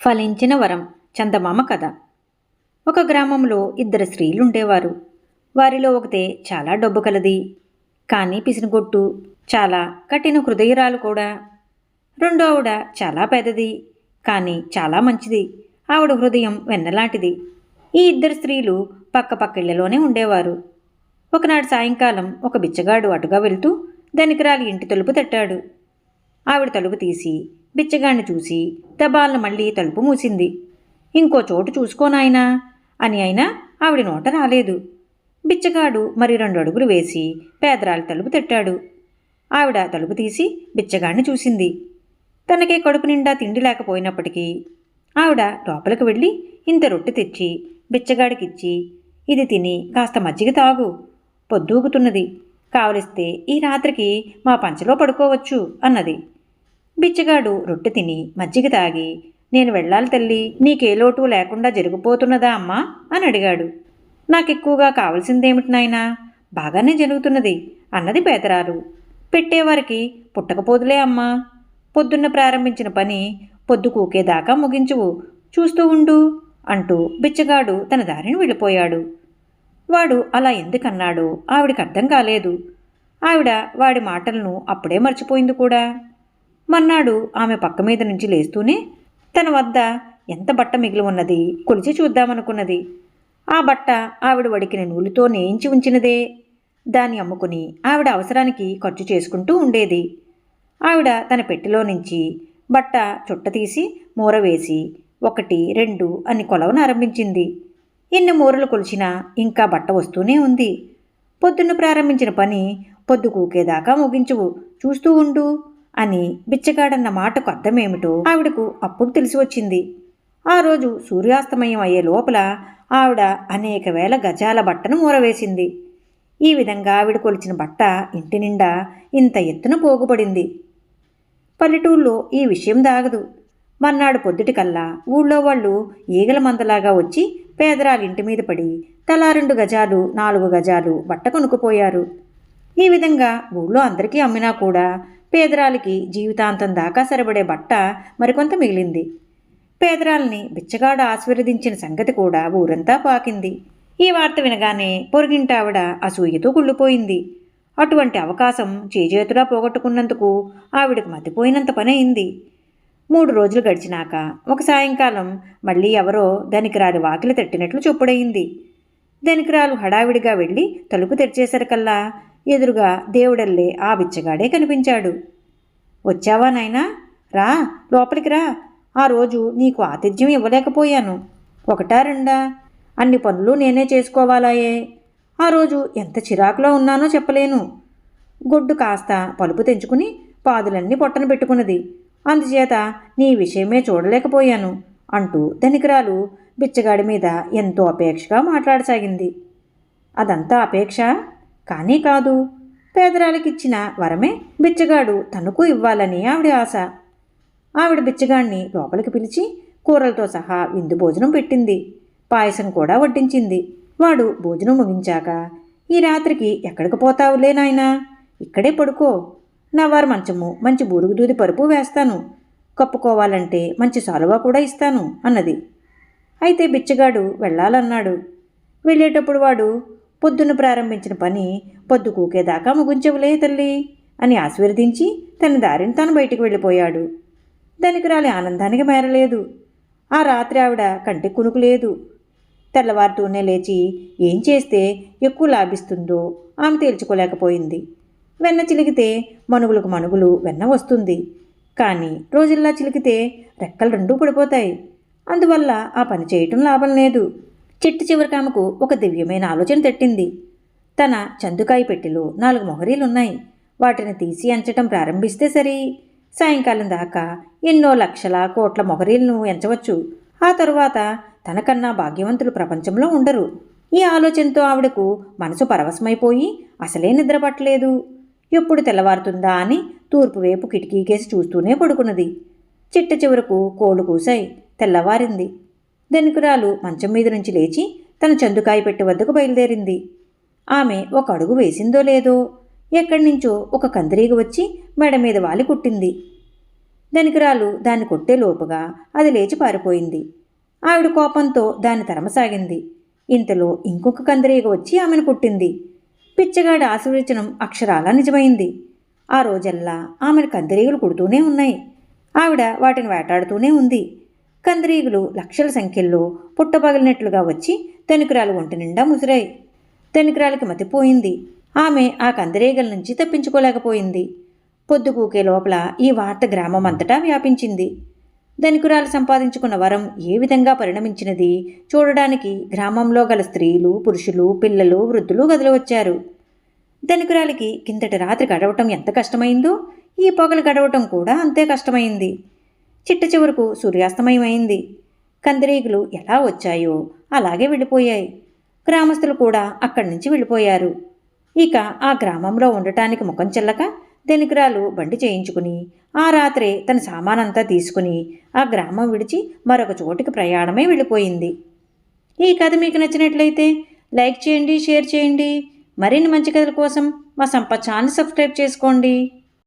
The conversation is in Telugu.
ఫలించిన వరం చందమామ కథ. ఒక గ్రామంలో ఇద్దరు స్త్రీలు ఉండేవారు వారిలో ఒకతే చాలా డబ్బు కలది. కానీ పిసినగొట్టు చాలా కఠిన హృదయరాలు కూడా. రెండో ఆవిడ చాలా పెద్దది కానీ చాలా మంచిది. ఆవిడ హృదయం వెన్నలాంటిది. ఈ ఇద్దరు స్త్రీలు పక్క పక్కిళ్ళలోనే ఉండేవారు. ఒకనాడు సాయంకాలం ఒక బిచ్చగాడు అటుగా వెళ్తూ ధనికరాలి ఇంటి తలుపు తట్టాడు. ఆవిడ తలుపు తీసి బిచ్చగాడిని చూసి దబాలను మళ్ళీ తలుపు మూసింది. ఇంకో చోటు చూసుకోనాయనా అని అయినా ఆవిడ నోట రాలేదు. బిచ్చగాడు మరి రెండు అడుగులు వేసి పేదరాలి తలుపు తట్టాడు. ఆవిడ తలుపు తీసి బిచ్చగాడిని చూసింది. తనకే కడుపు నిండా తిండి లేకపోయినప్పటికీ ఆవిడ లోపలికి వెళ్ళి ఇంత రొట్టె తెచ్చి బిచ్చగాడికిచ్చి ఇది తిని కాస్త మజ్జిగ తాగు పొద్దూగుతున్నది. కావలిస్తే ఈ రాత్రికి మా పంచలో పడుకోవచ్చు అన్నది. బిచ్చగాడు రొట్టె తిని మజ్జిగ తాగి నేను వెళ్ళాలి తల్లి నీకే లోటు లేకుండా జరిగిపోతున్నదా అమ్మా? అని అడిగాడు. నాకెక్కువగా కావలసిందేమిటి నాయనా? బాగానే జరుగుతున్నది అన్నది పేదరాలు. పెట్టేవారికి పుట్టకపోదులే అమ్మా. పొద్దున్న ప్రారంభించిన పని పొద్దు కూకేదాకా ముగించువు. చూస్తూ ఉండు అంటూ బిచ్చగాడు తన దారిని వెళ్ళిపోయాడు. వాడు అలా ఎందుకన్నాడో ఆవిడికి అర్థం కాలేదు. ఆవిడ వాడి మాటలను అప్పుడే మర్చిపోయింది కూడా. మర్నాడు ఆమె పక్క మీద నుంచి లేస్తూనే తన వద్ద ఎంత బట్ట మిగిలి ఉన్నది కొలిచి చూద్దామనుకున్నది. ఆ బట్ట ఆవిడ వడికిన నూలుతో నేయించి ఉంచినదే. దాన్ని అమ్ముకుని ఆవిడ అవసరానికి ఖర్చు చేసుకుంటూ ఉండేది. ఆవిడ తన పెట్టెలో నుంచి బట్ట చుట్ట తీసి మూర వేసి ఒకటి రెండు అని కొలవను ఆరంభించింది. ఎన్ని మూరలు కొలిచినా ఇంకా బట్ట వస్తూనే ఉంది. పొద్దున్న ప్రారంభించిన పని పొద్దు కూకేదాకా ముగించువు. చూస్తూ ఉండు. అని బిచ్చగాడన్న మాటకు అర్థమేమిటో ఆవిడకు అప్పుడు తెలిసి వచ్చింది. ఆ రోజు సూర్యాస్తమయం అయ్యే లోపల ఆవిడ అనేక వేల గజాల బట్టను మూరవేసింది ఈ విధంగా ఆవిడ కొలిచిన బట్ట ఇంటి నిండా ఇంత ఎత్తున పోగుపడింది. పల్లెటూళ్ళలో ఈ విషయం దాగదు. మర్నాడు పొద్దుటికల్లా ఊళ్ళో వాళ్ళు ఈగల మందలాగా వచ్చి పేదరాలింటి మీద పడి తలా రెండు గజాలు నాలుగు గజాలు బట్ట కొనుక్కుపోయారు. ఈ విధంగా ఊళ్ళో అందరికీ అమ్మినా కూడా పేదరాలికి జీవితాంతం దాకా సరిపడే బట్ట మరికొంత మిగిలింది. పేదరాల్ని బిచ్చగాడు ఆశీర్వదించిన సంగతి కూడా ఊరంతా పాకింది. ఈ వార్త వినగానే పొరుగింటావిడ అసూయతో కుళ్ళిపోయింది. అటువంటి అవకాశం చేజేతులా పోగొట్టుకున్నందుకు ఆవిడకు మతిపోయినంత పని అయింది. మూడు రోజులు గడిచినాక ఒక సాయంకాలం మళ్ళీ ఎవరో ధనికరాలి వాకిలి తట్టినట్లు చొప్పుడయింది. ధనికరాలు హడావిడిగా వెళ్ళి తలుపు తెరిచేసరికల్లా ఎదురుగా దేవుడల్లే ఆ బిచ్చగాడే కనిపించాడు. వచ్చావా నాయనా? రా లోపలికి రా. ఆ రోజు నీకు ఆతిథ్యం ఇవ్వలేకపోయాను. ఒకటా రెండా? అన్ని పనులు నేనే చేసుకోవాలాయే. ఆ రోజు ఎంత చిరాకులో ఉన్నానో చెప్పలేను. గొడ్డు కాస్త పలుపు తెంచుకుని పాదులన్నీ పొట్టన పెట్టుకున్నది. అందుచేత నీ విషయమే చూడలేకపోయాను అంటూ ధనికరాలు బిచ్చగాడి మీద ఎంతో అపేక్షగా మాట్లాడసాగింది. అదంతా అపేక్ష? కానీ కాదు. పేదరాలకిచ్చిన వరమే బిచ్చగాడు తనకు ఇవ్వాలని ఆవిడ ఆశ. ఆవిడ బిచ్చగాడిని లోపలికి పిలిచి కూరలతో సహా విందు భోజనం పెట్టింది. పాయసం కూడా వడ్డించింది. వాడు భోజనం ముగించాక ఈ రాత్రికి ఎక్కడికి పోతావులే నాయనా? ఇక్కడే పడుకో. నా వారి మంచము మంచి బూరుగు దూది పరుపు వేస్తాను. కప్పుకోవాలంటే మంచి సాలువా కూడా ఇస్తాను అన్నది. అయితే బిచ్చగాడు వెళ్ళాలన్నాడు. వెళ్ళేటప్పుడు వాడు పొద్దున్న ప్రారంభించిన పని పొద్దు కూకేదాకా ముగించవులే తల్లి అని ఆశీర్వదించి తన దారిని తాను బయటికి వెళ్ళిపోయాడు. ధనికురాలి ఆనందానికి మేరలేదు. ఆ రాత్రి ఆవిడ కంటి కునుకు లేదు తెల్లవారుతూనే లేచి ఏం చేస్తే ఎక్కువ లాభిస్తుందో ఆమె తేల్చుకోలేకపోయింది. వెన్న చిలికితే మనుగులకు మనుగులు వెన్న వస్తుంది. కానీ రోజుల్లా చిలికితే రెక్కలు రెండూ పడిపోతాయి. అందువల్ల ఆ పని చేయటం లాభం లేదు. చిట్టు చివరికి ఆమెకు ఒక దివ్యమైన ఆలోచన తట్టింది. తన చందుకాయ పెట్టెలో నాలుగు మొహరీలున్నాయి. వాటిని తీసి ఎంచటం ప్రారంభిస్తే సరి. సాయంకాలం దాకా ఎన్నో లక్షల కోట్ల మొహరీలను ఎంచవచ్చు. ఆ తరువాత తనకన్నా భాగ్యవంతులు ప్రపంచంలో ఉండరు. ఈ ఆలోచనతో ఆవిడకు మనసు పరవశమైపోయి అసలే నిద్రపట్టలేదు. ఎప్పుడు తెల్లవారుతుందా అని తూర్పు వైపు కిటికీకేసి చూస్తూనే పడుకున్నది. చిట్ట చివరకు కోళ్ళు కూసాయి తెల్లవారింది. ధనికురాలు మంచం మీద నుంచి లేచి తన చందుకాయ పెట్టి వద్దకు బయలుదేరింది. ఆమె ఒక అడుగు వేసిందో లేదో ఎక్కడి నుంచో ఒక కందిరీగ వచ్చి మెడ మీద వాలి కుట్టింది. ధనికురాలు దాన్ని కొట్టే లోపుగా అది లేచి పారిపోయింది. ఆవిడ కోపంతో దాన్ని తరమసాగింది. ఇంతలో ఇంకొక కందిరీగ వచ్చి ఆమెను కుట్టింది. పిచ్చగాడి ఆశీర్వచనం అక్షరాలా నిజమైంది. ఆ రోజల్లా ఆమెను కందిరీగలు కుడుతూనే ఉన్నాయి. ఆవిడ వాటిని వేటాడుతూనే ఉంది. కందిరీగులు లక్షల సంఖ్యల్లో పుట్టపగిలినట్లుగా వచ్చి ధనికురాలు ఒంటి నిండా ముసిరాయి. ధనికురాలికి మతిపోయింది. ఆమె ఆ కందిరీగల నుంచి తప్పించుకోలేకపోయింది. పొద్దుకూకే లోపల ఈ వార్త గ్రామం అంతటా వ్యాపించింది. ధనికురాలు సంపాదించుకున్న వరం ఏ విధంగా పరిణమించినది చూడడానికి గ్రామంలో గల స్త్రీలు పురుషులు పిల్లలు వృద్ధులు గదిలో వచ్చారు ధనికురాలికి కిందటి రాత్రి గడవటం ఎంత కష్టమైందో ఈ పొగలు గడవటం కూడా అంతే కష్టమైంది. చిట్ట చివరకు సూర్యాస్తమయమైంది. కందిరీగులు ఎలా వచ్చాయో అలాగే వెళ్ళిపోయాయి. గ్రామస్తులు కూడా అక్కడి నుంచి వెళ్ళిపోయారు. ఇక ఆ గ్రామంలో ఉండటానికి ముఖం చెల్లక ధనికురాలు బండి చేయించుకుని ఆ రాత్రే తన సామానంతా తీసుకుని ఆ గ్రామం విడిచి మరొక చోటికి ప్రయాణమే వెళ్ళిపోయింది. ఈ కథ మీకు నచ్చినట్లయితే లైక్ చేయండి షేర్ చేయండి. మరిన్ని మంచి కథల కోసం మా సంపత్ ఛానల్ సబ్స్క్రైబ్ చేసుకోండి.